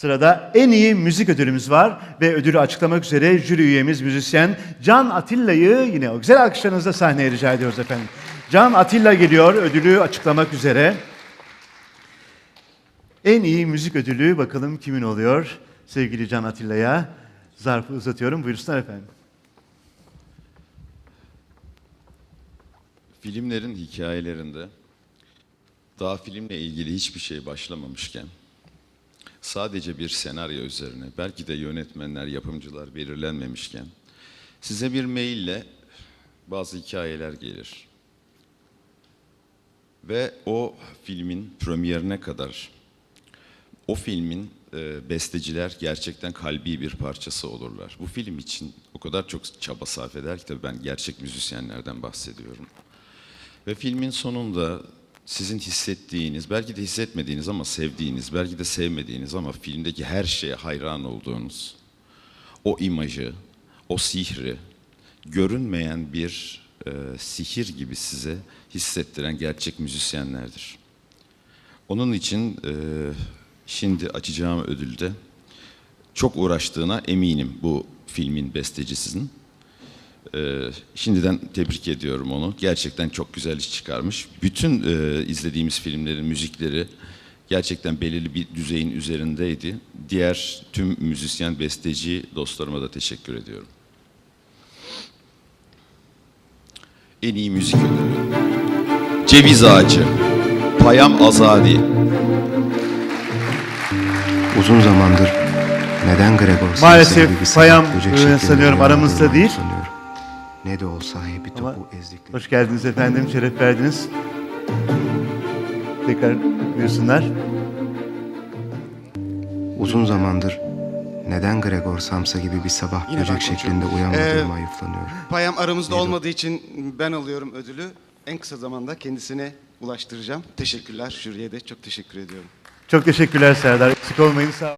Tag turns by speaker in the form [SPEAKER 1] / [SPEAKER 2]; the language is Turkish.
[SPEAKER 1] Sırada en iyi müzik ödülümüz var ve ödülü açıklamak üzere jüri üyemiz müzisyen Can Atilla'yı yine o güzel alkışlarınızla sahneye rica ediyoruz efendim. Can Atilla geliyor ödülü açıklamak üzere. En iyi müzik ödülü bakalım kimin oluyor? Sevgili Can Atilla'ya zarfı uzatıyorum. Buyursunlar efendim.
[SPEAKER 2] Filmlerin hikayelerinde daha filmle ilgili hiçbir şey başlamamışken sadece bir senaryo üzerine belki de yönetmenler, yapımcılar belirlenmemişken size bir maille bazı hikayeler gelir. Ve o filmin premierine kadar o filmin e, besteciler gerçekten kalbi bir parçası olurlar. Bu film için o kadar çok çaba sarf eder ki tabii ben gerçek müzisyenlerden bahsediyorum. Ve filmin sonunda sizin hissettiğiniz, belki de hissetmediğiniz ama sevdiğiniz, belki de sevmediğiniz ama filmdeki her şeye hayran olduğunuz o imajı, o sihri, görünmeyen bir e, sihir gibi size hissettiren gerçek müzisyenlerdir. Onun için e, şimdi açacağım ödülde çok uğraştığına eminim bu filmin bestecisinin. Ee, şimdiden tebrik ediyorum onu. Gerçekten çok güzel iş çıkarmış. Bütün e, izlediğimiz filmlerin müzikleri gerçekten belirli bir düzeyin üzerindeydi. Diğer tüm müzisyen, besteci dostlarıma da teşekkür ediyorum. En iyi müzik ödülü. Ceviz Ağacı. Payam Azadi.
[SPEAKER 3] Uzun zamandır neden Gregor
[SPEAKER 1] Maalesef Payam, e, sanıyorum aramızda değil.
[SPEAKER 3] sanıyorum. Ne de olsa hepi
[SPEAKER 1] Ama
[SPEAKER 3] topu ezdikleri.
[SPEAKER 1] Hoş geldiniz efendim, şeref verdiniz. Tekrar buyursunlar.
[SPEAKER 3] Uzun zamandır neden Gregor Samsa gibi bir sabah
[SPEAKER 4] Yine
[SPEAKER 3] böcek şeklinde uyanmadığımı
[SPEAKER 4] Ee,
[SPEAKER 3] hayıflanıyorum.
[SPEAKER 4] Payam aramızda olmadığı için ben alıyorum ödülü. En kısa zamanda kendisine ulaştıracağım. Teşekkürler jüriye de çok teşekkür ediyorum.
[SPEAKER 1] Çok teşekkürler Serdar. Eksik olmayın. Sağ